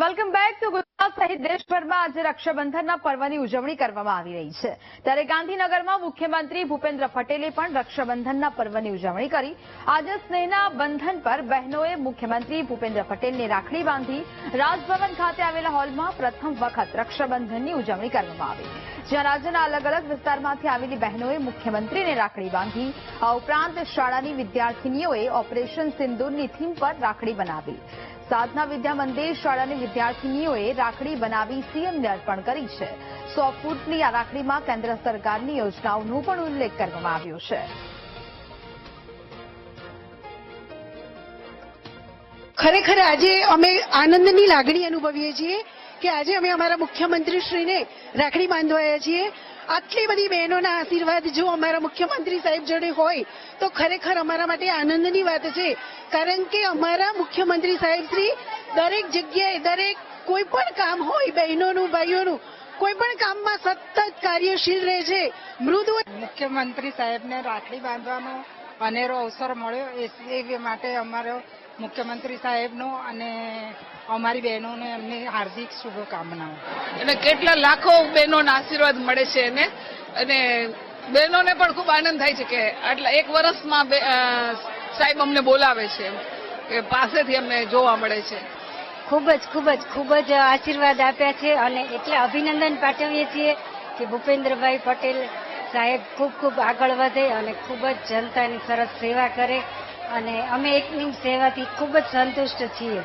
Welcome back to Gujarat સહિત દેશભરમાં આજે રક્ષાબંધનના પર્વની ઉજવણી કરવામાં આવી રહી છે. ત્યારે ગાંધીનગરમાં મુખ્યમંત્રી ભૂપેન્દ્ર પટેલે પણ રક્ષાબંધનના પર્વની ઉજવણી કરી. આજે સ્નેહના બંધન પર બહેનોએ મુખ્યમંત્રી ભૂપેન્દ્ર પટેલને રાખડી બાંધી રાજભવન ખાતે આવેલા હોલમાં પ્રથમ વખત રક્ષાબંધનની ઉજવણી કરવામાં આવી. જ્યાં રાજ્યના અલગ અલગ વિસ્તારમાંથી આવેલી બહેનોએ મુખ્યમંત્રીને રાખડી બાંધી. આ ઉપરાંત શાળાની વિદ્યાર્થીનીઓએ ઓપરેશન સિંદૂરની થીમ પર રાખડી બનાવી. સાધના વિદ્યા મંદિર શાળાની વિદ્યાર્થીનીઓએ રાખડી બનાવી સીએમને અર્પણ કરી છે. સો ફૂટની આ રાખડીમાં કેન્દ્ર સરકારની યોજનાઓનો પણ ઉલ્લેખ કરવામાં આવ્યો છે. ખરેખર આજે અમે આનંદની લાગણી અનુભવીએ છીએ કે આજે અમે અમારા મુખ્યમંત્રીશ્રીને રાખડી બાંધવાયા છીએ. આટલી બધી બહેનોના આશીર્વાદ જો અમારા મુખ્યમંત્રી સાહેબ જોડે હોય, તો ખરેખર અમારા માટે આનંદની વાત છે. કારણ કે અમારા મુખ્યમંત્રી સાહેબ દરેક જગ્યાએ, દરેક કોઈ પણ કામ હોય, બહેનોનું, ભાઈઓનું, કોઈ પણ કામમાં સતત કાર્યશીલ રહે છે. મૃદુ મુખ્યમંત્રી સાહેબને રાખડી બાંધવાનો અનેરો અવસર મળ્યો એ માટે અમારો મુખ્યમંત્રી સાહેબનો અને અમારી બહેનોને એમની હાર્દિક શુભકામનાઓ. અને કેટલા લાખો બહેનોના આશીર્વાદ મળે છે એને? અને બહેનોને પણ ખૂબ આનંદ થાય છે કે આટલા એક વર્ષમાં બે- સાહેબ અમને બોલાવે છે કે પાસેથી અમને જોવા મળે છે. ખૂબ જ ખૂબ જ ખૂબ જ આશીર્વાદ આપ્યા છે અને એટલે અભિનંદન પાઠવીએ છીએ કે ભૂપેન્દ્રભાઈ પટેલ સાહેબ ખૂબ ખૂબ આગળ વધે અને ખૂબ જ જનતાની સરસ સેવા કરે. અને અમે એકની સેવાથી ખૂબ જ સંતુષ્ટ છીએ.